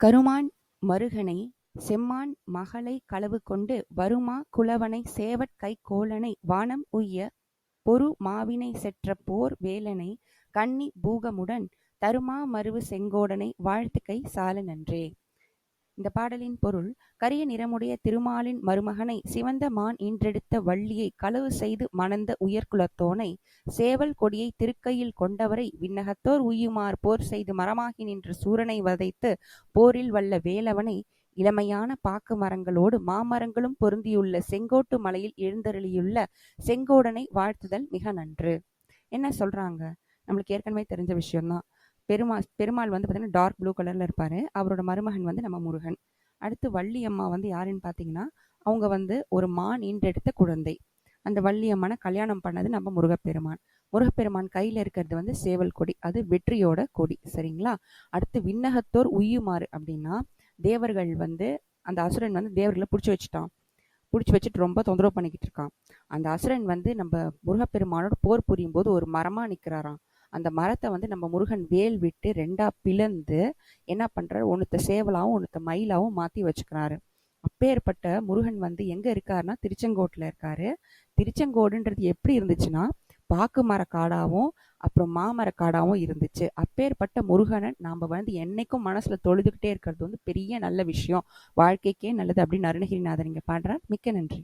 கருமான் மருகனை செம்மான் மகளை களவு கொண்டு வருமா குலவனை சேவற் கைக்கோளனை வானம் உய்ய பொரு மாவினை செற்ற போர் வேலனை கன்னி பூகமுடன் தருமா மருவு செங்கோடனை வாழ்த்துக்கை சால நன்றே. இந்த பாடலின் பொருள் கரிய நிறமுடைய திருமாலின் மருமகனை சிவந்த மான் ஈன்றெடுத்த வள்ளியை களவு செய்து மணந்த உயர்குலத்தோனை சேவல் கொடியை திருக்கையில் கொண்டவரை விண்ணகத்தோர் உய்யுமார் போர் செய்து மரமாகி நின்ற சூரனை வதைத்து போரில் வல்ல வேலவனை இளமையான பாக்கு மரங்களோடு மாமரங்களும் பொருந்தியுள்ள செங்கோட்டு மலையில் எழுந்தருளியுள்ள செங்கோடனை வாழ்த்துதல் மிக நன்று. என்ன சொல்றாங்க? நம்மளுக்கு ஏற்கனவே தெரிஞ்ச விஷயம்தான். பெருமா பெருமாள் வந்து பார்த்தீங்கன்னா டார்க் ப்ளூ கலரில் இருப்பார். அவரோட மருமகன் வந்து நம்ம முருகன். அடுத்து வள்ளி அம்மா வந்து யாருன்னு பார்த்தீங்கன்னா அவங்க வந்து ஒரு மான் ஈன்றெடுத்த குழந்தை. அந்த வள்ளி அம்மனை கல்யாணம் பண்ணது நம்ம முருகப்பெருமான். முருகப்பெருமான் கையில் இருக்கிறது வந்து சேவல் கொடி அது வெற்றியோட கொடி சரிங்களா? அடுத்து விண்ணகத்தோர் உய்யுமாறு அப்படின்னா தேவர்கள் வந்து அந்த அசுரன் வந்து தேவர்களை பிடிச்சி வச்சுட்டான். பிடிச்சி வச்சுட்டு ரொம்ப தொந்தரவு பண்ணிக்கிட்டு இருக்கான். அந்த அசுரன் வந்து நம்ம முருகப்பெருமானோட போர் புரியும் போது ஒரு மரமாக நிற்கிறாராம் அந்த மரத்தை வந்து நம்ம முருகன் வேல் விட்டு ரெண்டா பிளந்து என்ன பண்றாரு? ஒன்றுத்த சேவலாவும் ஒன்றுத்த மயிலாவும் மாத்தி வச்சுக்கிறாரு. அப்பேற்பட்ட முருகன் வந்து எங்க இருக்காருன்னா திருச்செங்கோட்டுல இருக்காரு. திருச்செங்கோடுன்றது எப்படி இருந்துச்சுன்னா பாக்கு மர காடாவும் அப்புறம் மாமர காடாவும் இருந்துச்சு. அப்பேற்பட்ட முருகனை நாம் வந்து என்னைக்கும் மனசில் தொழுதுகிட்டே இருக்கிறது வந்து பெரிய நல்ல விஷயம். வாழ்க்கைக்கே நல்லது அப்படின்னு அருணகிரிநாதன் இங்கே பாடுறார். மிக்க நன்றி.